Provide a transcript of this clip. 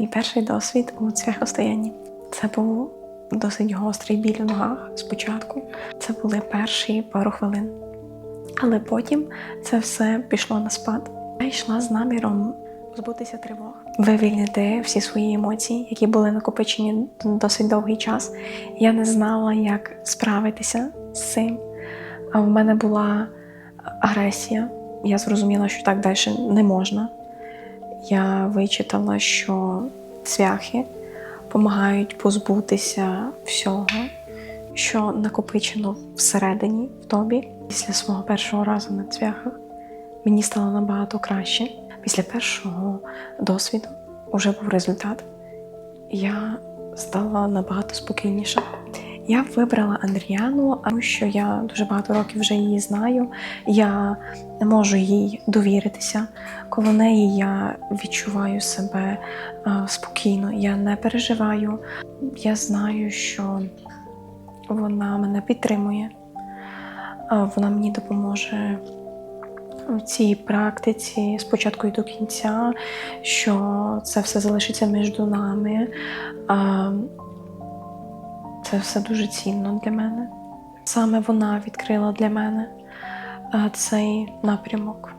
Мій перший досвід у цвяхостоянні. Це був досить гострий біль у ногах спочатку. Це були перші пару хвилин. Але потім це все пішло на спад. Я йшла з наміром позбутися тривог, вивільнити всі свої емоції, які були накопичені досить довгий час. Я не знала, як справитися з цим. А в мене була агресія. Я зрозуміла, що так далі не можна. Я вичитала, що цвяхи допомагають позбутися всього, що накопичено всередині в тобі. Після свого першого разу на цвяхах мені стало набагато краще. Після першого досвіду вже був результат. Я стала набагато спокійніша. Я вибрала Андріану, тому що я дуже багато років вже її знаю. Я можу їй довіритися. Коло неї я відчуваю себе е, спокійно, я не переживаю. Я знаю, що вона мене підтримує, е, вона мені допоможе в цій практиці спочатку і до кінця, що це все залишиться між нами. Це все дуже цінно для мене. Саме вона відкрила для мене цей напрямок.